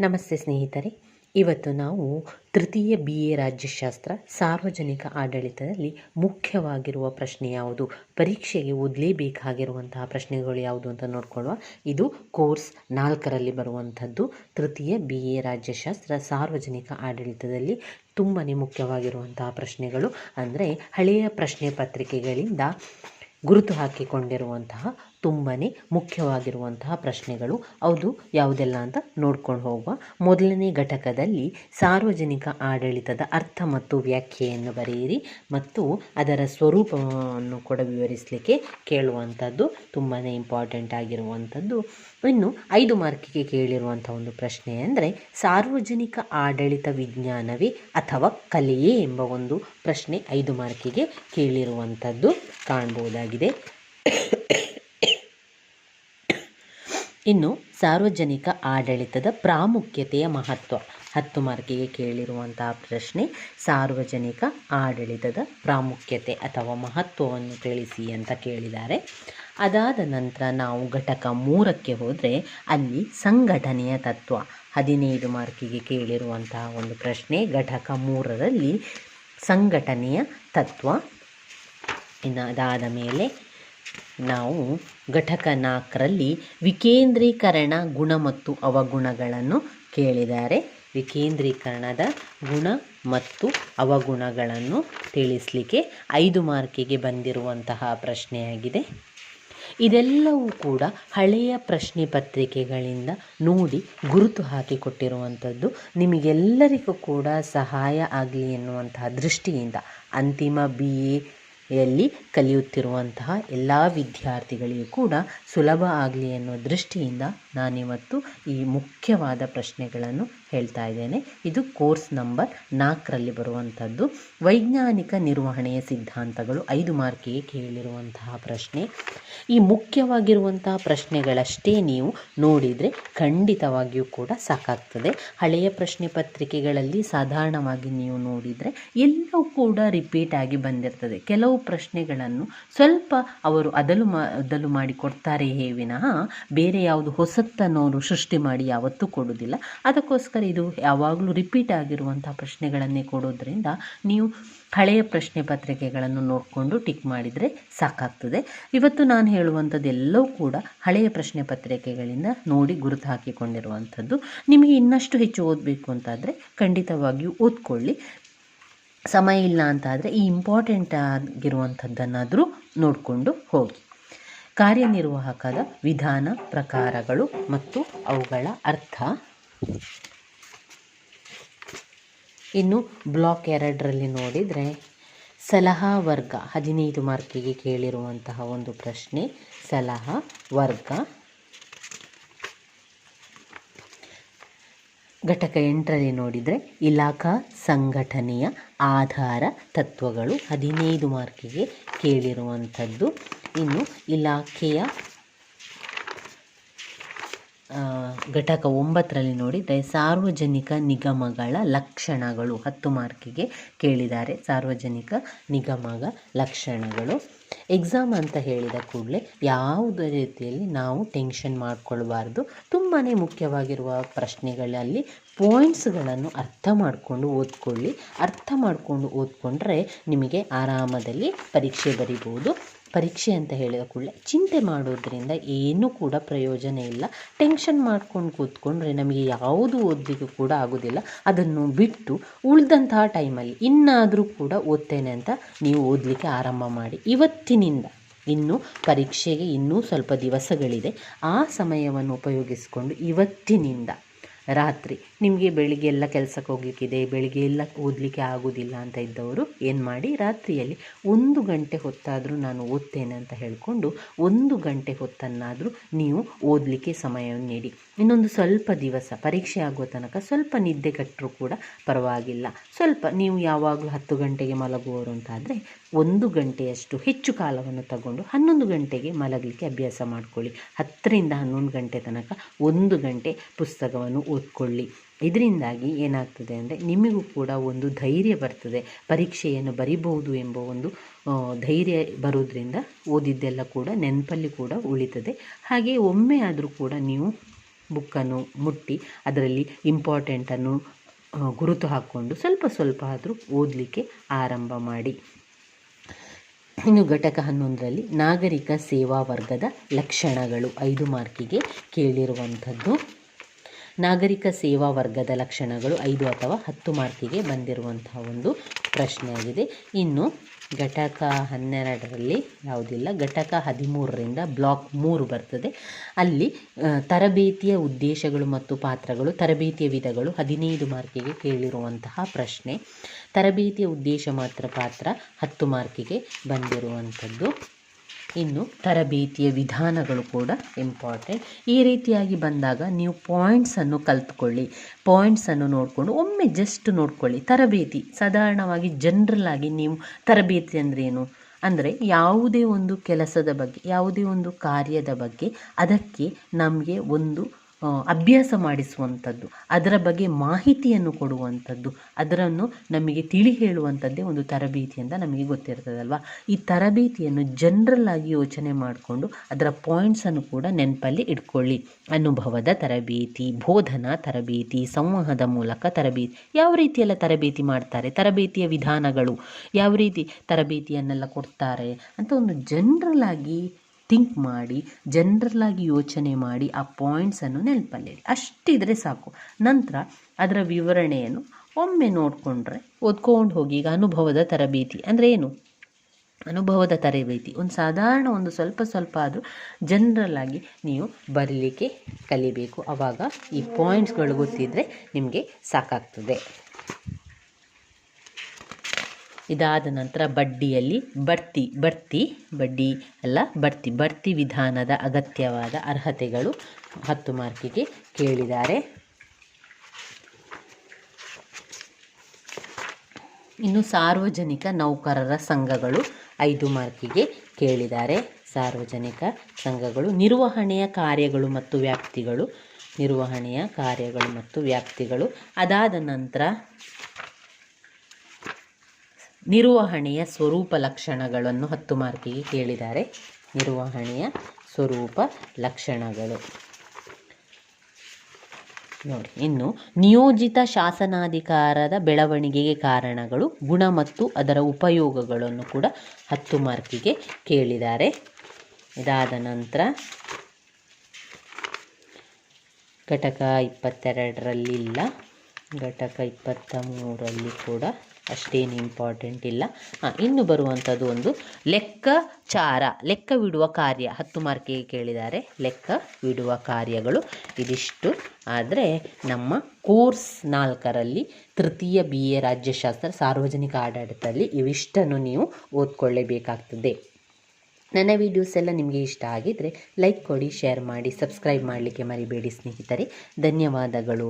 ನಮಸ್ತೆ ಸ್ನೇಹಿತರೆ. ಇವತ್ತು ನಾವು ತೃತೀಯ ಬಿ ಎ ರಾಜ್ಯಶಾಸ್ತ್ರ ಸಾರ್ವಜನಿಕ ಆಡಳಿತದಲ್ಲಿ ಮುಖ್ಯವಾಗಿರುವ ಪ್ರಶ್ನೆ ಯಾವುದು? ಪರೀಕ್ಷೆಗೆ ಓದಲೇಬೇಕಾಗಿರುವಂತಹ ಪ್ರಶ್ನೆಗಳು ಯಾವುದು ಅಂತ ನೋಡ್ಕೊಳ್ಳುವ. ಇದು ಕೋರ್ಸ್ ನಾಲ್ಕರಲ್ಲಿ ಬರುವಂಥದ್ದು. ತೃತೀಯ ಬಿ ಎ ರಾಜ್ಯಶಾಸ್ತ್ರ ಸಾರ್ವಜನಿಕ ಆಡಳಿತದಲ್ಲಿ ತುಂಬಾ ಮುಖ್ಯವಾಗಿರುವಂತಹ ಪ್ರಶ್ನೆಗಳು. ಅಂದರೆ ಹಳೆಯ ಪ್ರಶ್ನೆ ಪತ್ರಿಕೆಗಳಿಂದ ಗುರುತು ಹಾಕಿಕೊಂಡಿರುವಂತಹ ತುಂಬಾ ಮುಖ್ಯವಾಗಿರುವಂತಹ ಪ್ರಶ್ನೆಗಳು. ಅದು ಯಾವುದೆಲ್ಲ ಅಂತ ನೋಡ್ಕೊಂಡು ಹೋಗುವ. ಮೊದಲನೇ ಘಟಕದಲ್ಲಿ ಸಾರ್ವಜನಿಕ ಆಡಳಿತದ ಅರ್ಥ ಮತ್ತು ವ್ಯಾಖ್ಯೆಯನ್ನು ಬರೆಯಿರಿ ಮತ್ತು ಅದರ ಸ್ವರೂಪವನ್ನು ಕೂಡ ವಿವರಿಸಲಿಕ್ಕೆ ಕೇಳುವಂಥದ್ದು ತುಂಬಾ ಇಂಪಾರ್ಟೆಂಟ್ ಆಗಿರುವಂಥದ್ದು. ಇನ್ನು ಐದು ಮಾರ್ಕಿಗೆ ಕೇಳಿರುವಂಥ ಒಂದು ಪ್ರಶ್ನೆ ಅಂದರೆ, ಸಾರ್ವಜನಿಕ ಆಡಳಿತ ವಿಜ್ಞಾನವೇ ಅಥವಾ ಕಲೆಯೇ ಎಂಬ ಒಂದು ಪ್ರಶ್ನೆ ಐದು ಮಾರ್ಕಿಗೆ ಕೇಳಿರುವಂಥದ್ದು ಕಾಣ್ಬೋದಾಗಿದೆ ಇನ್ನು ಸಾರ್ವಜನಿಕ ಆಡಳಿತದ ಪ್ರಾಮುಖ್ಯತೆಯ ಮಹತ್ವ. ಹತ್ತು ಮಾರ್ಕಿಗೆ ಕೇಳಿರುವಂತಹ ಪ್ರಶ್ನೆ, ಸಾರ್ವಜನಿಕ ಆಡಳಿತದ ಪ್ರಾಮುಖ್ಯತೆ ಅಥವಾ ಮಹತ್ವವನ್ನು ತಿಳಿಸಿ ಅಂತ ಕೇಳಿದ್ದಾರೆ. ಅದಾದ ನಂತರ ನಾವು ಘಟಕ ಮೂರಕ್ಕೆ ಹೋದರೆ ಅಲ್ಲಿ ಸಂಘಟನೆಯ ತತ್ವ. ಹದಿನೈದು ಮಾರ್ಕಿಗೆ ಕೇಳಿರುವಂತಹ ಒಂದು ಪ್ರಶ್ನೆ, ಘಟಕ ಮೂರರಲ್ಲಿ ಸಂಘಟನೆಯ ತತ್ವ ಇನ್ನು ಅದಾದ ಮೇಲೆ ನಾವು ಘಟಕ ನಾಲ್ಕರಲ್ಲಿ ವಿಕೇಂದ್ರೀಕರಣ ಗುಣ ಮತ್ತು ಅವಗುಣಗಳನ್ನು ಕೇಳಿದ್ದಾರೆ. ವಿಕೇಂದ್ರೀಕರಣದ ಗುಣ ಮತ್ತು ಅವಗುಣಗಳನ್ನು ತಿಳಿಸಲಿಕ್ಕೆ ಐದು ಮಾರ್ಕಿಗೆ ಬಂದಿರುವಂತಹ ಪ್ರಶ್ನೆಯಾಗಿದೆ. ಇದೆಲ್ಲವೂ ಕೂಡ ಹಳೆಯ ಪ್ರಶ್ನೆ ಪತ್ರಿಕೆಗಳಿಂದ ನೋಡಿ ಗುರುತು ಹಾಕಿಕೊಟ್ಟಿರುವಂಥದ್ದು. ನಿಮಗೆಲ್ಲರಿಗೂ ಕೂಡ ಸಹಾಯ ಆಗಲಿ ಎನ್ನುವಂತಹ ದೃಷ್ಟಿಯಿಂದ ಅಂತಿಮ ಬಿ ಎಯಲ್ಲಿ ಕಲಿಯುತ್ತಿರುವಂತಹ ಎಲ್ಲ ವಿದ್ಯಾರ್ಥಿಗಳಿಗೂ ಕೂಡ ಸುಲಭ ಆಗಲಿ ಅನ್ನೋ ದೃಷ್ಟಿಯಿಂದ ನಾನಿವತ್ತು ಈ ಮುಖ್ಯವಾದ ಪ್ರಶ್ನೆಗಳನ್ನು ಹೇಳ್ತಾ ಇದ್ದೇನೆ. ಇದು ಕೋರ್ಸ್ ನಂಬರ್ ನಾಲ್ಕರಲ್ಲಿ ಬರುವಂಥದ್ದು. ವೈಜ್ಞಾನಿಕ ನಿರ್ವಹಣೆಯ ಸಿದ್ಧಾಂತಗಳು ಐದು ಮಾರ್ಕಿಗೆ ಕೇಳಿರುವಂತಹ ಪ್ರಶ್ನೆ. ಈ ಮುಖ್ಯವಾಗಿರುವಂತಹ ಪ್ರಶ್ನೆಗಳಷ್ಟೇ ನೀವು ನೋಡಿದರೆ ಖಂಡಿತವಾಗಿಯೂ ಕೂಡ ಸಾಕಾಗ್ತದೆ. ಹಳೆಯ ಪ್ರಶ್ನೆ ಪತ್ರಿಕೆಗಳಲ್ಲಿ ಸಾಧಾರಣವಾಗಿ ನೀವು ನೋಡಿದರೆ ಎಲ್ಲವೂ ಕೂಡ ರಿಪೀಟ್ ಆಗಿ ಬಂದಿರ್ತದೆ. ಕೆಲವು ಪ್ರಶ್ನೆಗಳನ್ನು ಸ್ವಲ್ಪ ಅವರು ಅದಲು ಮಾ, ಅದಲು ಮಾಡಿ ಕೊಡ್ತಾರೆಯೇ ವಿನಃ ಬೇರೆ ಯಾವುದು ಹೊಸತ್ತನ್ನು ಅವರು ಸೃಷ್ಟಿ ಮಾಡಿ ಯಾವತ್ತೂ ಕೊಡೋದಿಲ್ಲ ಅದಕ್ಕೋಸ್ಕರ ಇದು ಯಾವಾಗಲೂ ರಿಪೀಟ್ ಆಗಿರುವಂಥ ಪ್ರಶ್ನೆಗಳನ್ನೇ ಕೊಡೋದ್ರಿಂದ ನೀವು ಹಳೆಯ ಪ್ರಶ್ನೆ ಪತ್ರಿಕೆಗಳನ್ನು ನೋಡಿಕೊಂಡು ಟಿಕ್ ಮಾಡಿದರೆ ಸಾಕಾಗ್ತದೆ. ಇವತ್ತು ನಾನು ಹೇಳುವಂಥದ್ದು ಎಲ್ಲವೂ ಕೂಡ ಹಳೆಯ ಪ್ರಶ್ನೆ ಪತ್ರಿಕೆಗಳಿಂದ ನೋಡಿ ಗುರುತು ಹಾಕಿಕೊಂಡಿರುವಂಥದ್ದು. ನಿಮಗೆ ಇನ್ನಷ್ಟು ಹೆಚ್ಚು ಓದಬೇಕು ಅಂತಾದರೆ ಖಂಡಿತವಾಗಿಯೂ ಓದ್ಕೊಳ್ಳಿ. ಸಮಯ ಇಲ್ಲ ಅಂತಾದರೆ ಈ ಇಂಪಾರ್ಟೆಂಟ್ ಆಗಿರುವಂಥದ್ದನ್ನಾದರೂ ನೋಡಿಕೊಂಡು ಹೋಗಿ. ಕಾರ್ಯನಿರ್ವಾಹಕದ ವಿಧಾನ, ಪ್ರಕಾರಗಳು ಮತ್ತು ಅವುಗಳ ಅರ್ಥ. ಇನ್ನು ಬ್ಲಾಕ್ ಎರಡರಲ್ಲಿ ನೋಡಿದರೆ ಸಲಹಾ ವರ್ಗ, ಹದಿನೈದು ಮಾರ್ಕಿಗೆ ಕೇಳಿರುವಂತಹ ಒಂದು ಪ್ರಶ್ನೆ, ಸಲಹಾ ವರ್ಗ. ಘಟಕ ಎಂಟರಲ್ಲಿ ನೋಡಿದರೆ ಇಲಾಖಾ ಸಂಘಟನೆಯ ಆಧಾರ ತತ್ವಗಳು ಹದಿನೈದು ಮಾರ್ಕಿಗೆ ಕೇಳಿರುವಂಥದ್ದು. ಇನ್ನು ಇಲಾಖೆಯ ಘಟಕ ಒಂಬತ್ತರಲ್ಲಿ ನೋಡಿದರೆ ಸಾರ್ವಜನಿಕ ನಿಗಮಗಳ ಲಕ್ಷಣಗಳು, ಹತ್ತು ಮಾರ್ಕಿಗೆ ಕೇಳಿದ್ದಾರೆ. ಸಾರ್ವಜನಿಕ ನಿಗಮಗ ಲಕ್ಷಣಗಳು. ಎಕ್ಸಾಮ್ ಅಂತ ಹೇಳಿದ ಕೂಡಲೇ ಯಾವುದೇ ರೀತಿಯಲ್ಲಿ ನಾವು ಟೆನ್ಷನ್ ಮಾಡ್ಕೊಳ್ಬಾರ್ದು. ತುಂಬಾ ಮುಖ್ಯವಾಗಿರುವ ಪ್ರಶ್ನೆಗಳಲ್ಲಿ ಪಾಯಿಂಟ್ಸ್ಗಳನ್ನು ಅರ್ಥ ಮಾಡಿಕೊಂಡು ಓದ್ಕೊಳ್ಳಿ. ಅರ್ಥ ಮಾಡಿಕೊಂಡು ಓದ್ಕೊಂಡ್ರೆ ನಿಮಗೆ ಆರಾಮದಲ್ಲಿ ಪರೀಕ್ಷೆ ಬರಿಬೋದು. ಪರೀಕ್ಷೆ ಅಂತ ಹೇಳಿದ ಕೂಡಲೇ ಚಿಂತೆ ಮಾಡೋದ್ರಿಂದ ಏನೂ ಕೂಡ ಪ್ರಯೋಜನ ಇಲ್ಲ. ಟೆನ್ಷನ್ ಮಾಡ್ಕೊಂಡು ಕೂತ್ಕೊಂಡ್ರೆ ನಮಗೆ ಯಾವುದು ಓದಲಿಕ್ಕೂ ಕೂಡ ಆಗೋದಿಲ್ಲ. ಅದನ್ನು ಬಿಟ್ಟು ಉಳಿದಂತಹ ಟೈಮಲ್ಲಿ ಇನ್ನಾದರೂ ಕೂಡ ಓದ್ತೇನೆ ಅಂತ ನೀವು ಓದಲಿಕ್ಕೆ ಆರಂಭ ಮಾಡಿ. ಇವತ್ತಿನಿಂದ ಇನ್ನು ಪರೀಕ್ಷೆಗೆ ಇನ್ನೂ ಸ್ವಲ್ಪ ದಿವಸಗಳಿದೆ. ಆ ಸಮಯವನ್ನು ಉಪಯೋಗಿಸಿಕೊಂಡು ಇವತ್ತಿನಿಂದ ರಾತ್ರಿ. ನಿಮಗೆ ಬೆಳಿಗ್ಗೆ ಎಲ್ಲ ಕೆಲಸಕ್ಕೆ ಹೋಗ್ಲಿಕ್ಕಿದೆ, ಬೆಳಿಗ್ಗೆ ಎಲ್ಲ ಓದಲಿಕ್ಕೆ ಆಗೋದಿಲ್ಲ ಅಂತ ಇದ್ದವರು ಏನು ಮಾಡಿ ರಾತ್ರಿಯಲ್ಲಿ ಒಂದು ಗಂಟೆ ಹೊತ್ತಾದರೂ ನಾನು ಓದ್ತೇನೆ ಅಂತ ಹೇಳಿಕೊಂಡು ಒಂದು ಗಂಟೆ ಹೊತ್ತನ್ನಾದರೂ ನೀವು ಓದಲಿಕ್ಕೆ ಸಮಯವನ್ನು ನೀಡಿ. ಇನ್ನೊಂದು ಸ್ವಲ್ಪ ದಿವಸ, ಪರೀಕ್ಷೆ ಆಗುವ ತನಕ ಸ್ವಲ್ಪ ನಿದ್ದೆ ಕಟ್ಟರೂ ಕೂಡ ಪರವಾಗಿಲ್ಲ. ಸ್ವಲ್ಪ ನೀವು ಯಾವಾಗಲೂ ಹತ್ತು ಗಂಟೆಗೆ ಮಲಗುವವರು ಅಂತಾದರೆ ಒಂದು ಗಂಟೆಯಷ್ಟು ಹೆಚ್ಚು ಕಾಲವನ್ನು ತಗೊಂಡು ಹನ್ನೊಂದು ಗಂಟೆಗೆ ಮಲಗಲಿಕ್ಕೆ ಅಭ್ಯಾಸ ಮಾಡಿಕೊಳ್ಳಿ. ಹತ್ತರಿಂದ ಹನ್ನೊಂದು ಗಂಟೆ ತನಕ ಒಂದು ಗಂಟೆ ಪುಸ್ತಕವನ್ನು ಓದ್ಕೊಳ್ಳಿ. ಇದರಿಂದಾಗಿ ಏನಾಗ್ತದೆ ಅಂದರೆ ನಿಮಗೂ ಕೂಡ ಒಂದು ಧೈರ್ಯ ಬರ್ತದೆ. ಪರೀಕ್ಷೆಯನ್ನು ಬರಿಬಹುದು ಎಂಬ ಒಂದು ಧೈರ್ಯ ಬರೋದ್ರಿಂದ ಓದಿದ್ದೆಲ್ಲ ಕೂಡ ನೆನಪಲ್ಲಿ ಕೂಡ ಉಳಿತದೆ. ಹಾಗೆ ಒಮ್ಮೆ ಆದರೂ ಕೂಡ ನೀವು ಬುಕ್ಕನ್ನು ಮುಟ್ಟಿ ಅದರಲ್ಲಿ ಇಂಪಾರ್ಟೆಂಟನ್ನು ಗುರುತು ಹಾಕ್ಕೊಂಡು ಸ್ವಲ್ಪ ಸ್ವಲ್ಪ ಆದರೂ ಓದಲಿಕ್ಕೆ ಆರಂಭ ಮಾಡಿ. ಇನ್ನು ಘಟಕ ಹನ್ನೊಂದರಲ್ಲಿ ನಾಗರಿಕ ಸೇವಾ ವರ್ಗದ ಲಕ್ಷಣಗಳು ಐದು ಮಾರ್ಕಿಗೆ ಕೇಳಿರುವಂಥದ್ದು. ನಾಗರಿಕ ಸೇವಾ ವರ್ಗದ ಲಕ್ಷಣಗಳು ಐದು ಅಥವಾ ಹತ್ತು ಮಾರ್ಕಿಗೆ ಬಂದಿರುವಂತಹ ಒಂದು ಪ್ರಶ್ನೆಯಾಗಿದೆ. ಇನ್ನು ಘಟಕ ಹನ್ನೆರಡರಲ್ಲಿ ಯಾವುದಿಲ್ಲ, ಘಟಕ ಹದಿಮೂರರಿಂದ ಬ್ಲಾಕ್ ಮೂರು ಬರ್ತದೆ. ಅಲ್ಲಿ ತರಬೇತಿಯ ಉದ್ದೇಶಗಳು ಮತ್ತು ಪಾತ್ರಗಳು, ತರಬೇತಿಯ ವಿಧಗಳು ಹದಿನೈದು ಮಾರ್ಕಿಗೆ ಕೇಳಿರುವಂತಹ ಪ್ರಶ್ನೆ. ತರಬೇತಿಯ ಉದ್ದೇಶ ಮಾತ್ರ ಪಾತ್ರ ಹತ್ತು ಮಾರ್ಕಿಗೆ ಬಂದಿರುವಂಥದ್ದು. ಇನ್ನು ತರಬೇತಿಯ ವಿಧಾನಗಳು ಕೂಡ ಇಂಪಾರ್ಟೆಂಟ್ ಈ ರೀತಿಯಾಗಿ ಬಂದಾಗ ನೀವು ಪಾಯಿಂಟ್ಸನ್ನು ಕಲ್ತ್ಕೊಳ್ಳಿ. ಪಾಯಿಂಟ್ಸನ್ನು ನೋಡಿಕೊಂಡು, ಒಮ್ಮೆ ಜಸ್ಟ್ ನೋಡ್ಕೊಳ್ಳಿ. ತರಬೇತಿ, ಸಾಧಾರಣವಾಗಿ ಜನರಲ್ ಆಗಿ ನೀವು ತರಬೇತಿ ಅಂದರೆ ಏನು? ಅಂದರೆ ಯಾವುದೇ ಒಂದು ಕೆಲಸದ ಬಗ್ಗೆ, ಯಾವುದೇ ಒಂದು ಕಾರ್ಯದ ಬಗ್ಗೆ, ಅದಕ್ಕೆ ನಮಗೆ ಒಂದು ಅಭ್ಯಾಸ ಮಾಡಿಸುವಂಥದ್ದು, ಅದರ ಬಗ್ಗೆ ಮಾಹಿತಿಯನ್ನು ಕೊಡುವಂಥದ್ದು, ಅದರನ್ನು ನಮಗೆ ತಿಳಿ ಹೇಳುವಂಥದ್ದೇ ಒಂದು ತರಬೇತಿ ಅಂತ ನಮಗೆ ಗೊತ್ತಿರ್ತದಲ್ವ? ಈ ತರಬೇತಿಯನ್ನು ಜನರಲ್ ಆಗಿ ಯೋಚನೆ ಮಾಡಿಕೊಂಡು ಅದರ ಪಾಯಿಂಟ್ಸನ್ನು ಕೂಡ ನೆನಪಲ್ಲಿ ಇಟ್ಕೊಳ್ಳಿ. ಅನುಭವದ ತರಬೇತಿ, ಬೋಧನಾ ತರಬೇತಿ ಸಂವಹದ ಮೂಲಕ ತರಬೇತಿ, ಯಾವ ರೀತಿಯೆಲ್ಲ ತರಬೇತಿ ಮಾಡ್ತಾರೆ, ತರಬೇತಿಯ ವಿಧಾನಗಳು, ಯಾವ ರೀತಿ ತರಬೇತಿಯನ್ನೆಲ್ಲ ಕೊಡ್ತಾರೆ ಅಂತ ಒಂದು ಜನರಲ್ ಆಗಿ ಥಿಂಕ್ ಮಾಡಿ ಜನರಲ್ ಆಗಿ ಯೋಚನೆ ಮಾಡಿ ಆ ಪಾಯಿಂಟ್ಸನ್ನು ನೆನಪಲ್ಲಿಡಿ ಅಷ್ಟಿದ್ರೆ ಸಾಕು. ನಂತರ ಅದರ ವಿವರಣೆಯನ್ನು ಒಮ್ಮೆ ನೋಡಿಕೊಂಡ್ರೆ ಓದ್ಕೊಂಡು ಹೋಗಿ ಈಗ ಅನುಭವದ ತರಬೇತಿ. ಅಂದರೆ ಏನು? ಅನುಭವದ ತರಬೇತಿ. ಒಂದು ಸಾಧಾರಣ ಒಂದು ಸ್ವಲ್ಪ ಸ್ವಲ್ಪ ಆದರೂ ಜನರಲ್ ಆಗಿ ನೀವು ಬರೀಲಿಕ್ಕೆ ಕಲಿಬೇಕು. ಆವಾಗ ಈ ಪಾಯಿಂಟ್ಸ್ಗಳು ಗೊತ್ತಿದ್ದರೆ ನಿಮಗೆ ಸಾಕಾಗ್ತದೆ. ಇದಾದ ನಂತರ ಬಡ್ಡಿಯಲ್ಲಿ ಬಡ್ತಿ ಬಡ್ತಿ ಬಡ್ಡಿ ಅಲ್ಲ ಬಡ್ತಿ ಬಡ್ತಿ ವಿಧಾನದ ಅಗತ್ಯವಾದ ಅರ್ಹತೆಗಳು ಹತ್ತು ಮಾರ್ಕಿಗೆ ಕೇಳಿದ್ದಾರೆ. ಇನ್ನು ಸಾರ್ವಜನಿಕ ನೌಕರರ ಸಂಘಗಳು ಐದು ಮಾರ್ಕಿಗೆ ಕೇಳಿದ್ದಾರೆ. ಸಾರ್ವಜನಿಕ ಸಂಘಗಳು ನಿರ್ವಹಣೆಯ ಕಾರ್ಯಗಳು ಮತ್ತು ವ್ಯಾಪ್ತಿಗಳು, ನಿರ್ವಹಣೆಯ ಕಾರ್ಯಗಳು ಮತ್ತು ವ್ಯಾಪ್ತಿಗಳು ಅದಾದ ನಂತರ ನಿರ್ವಹಣೆಯ ಸ್ವರೂಪ ಲಕ್ಷಣಗಳನ್ನು ಹತ್ತು ಮಾರ್ಕಿಗೆ ಕೇಳಿದ್ದಾರೆ. ನಿರ್ವಹಣೆಯ ಸ್ವರೂಪ ಲಕ್ಷಣಗಳು. ನೋಡಿ, ಇನ್ನು ನಿಯೋಜಿತ ಶಾಸನಾಧಿಕಾರದ ಬೆಳವಣಿಗೆಗೆ ಕಾರಣಗಳು, ಗುಣ ಮತ್ತು ಅದರ ಉಪಯೋಗಗಳನ್ನು ಕೂಡ ಹತ್ತು ಮಾರ್ಕಿಗೆ ಕೇಳಿದ್ದಾರೆ. ಇದಾದ ನಂತರ ಘಟಕ ಇಪ್ಪತ್ತೆರಡರಲ್ಲಿಲ್ಲ, ಘಟಕ ಇಪ್ಪತ್ತ ಮೂರರಲ್ಲಿ ಕೂಡ ಅಷ್ಟೇನು ಇಂಪಾರ್ಟೆಂಟ್ ಇಲ್ಲ. ಇನ್ನು ಬರುವಂಥದ್ದು ಒಂದು ಲೆಕ್ಕಚಾರ ಲೆಕ್ಕವಿಡುವ ಕಾರ್ಯ. ಹತ್ತು ಮಾರ್ಕಿಗೆ ಕೇಳಿದ್ದಾರೆ. ಲೆಕ್ಕ ಬಿಡುವ ಕಾರ್ಯಗಳು. ಇದಿಷ್ಟು. ಆದರೆ ನಮ್ಮ ಕೋರ್ಸ್ ನಾಲ್ಕರಲ್ಲಿ ತೃತೀಯ ಬಿ ಎ ರಾಜ್ಯಶಾಸ್ತ್ರ ಸಾರ್ವಜನಿಕ ಆಡಳಿತದಲ್ಲಿ ಇವಿಷ್ಟನ್ನು ನೀವು ಓದ್ಕೊಳ್ಳೇಬೇಕಾಗ್ತದೆ. ನನ್ನ ವೀಡಿಯೋಸ್ ಎಲ್ಲ ನಿಮಗೆ ಇಷ್ಟ ಆಗಿದ್ದರೆ ಲೈಕ್ ಕೊಡಿ ಶೇರ್ ಮಾಡಿ ಸಬ್ಸ್ಕ್ರೈಬ್ ಮಾಡಲಿಕ್ಕೆ ಮರಿಬೇಡಿ ಸ್ನೇಹಿತರೆ. ಧನ್ಯವಾದಗಳು.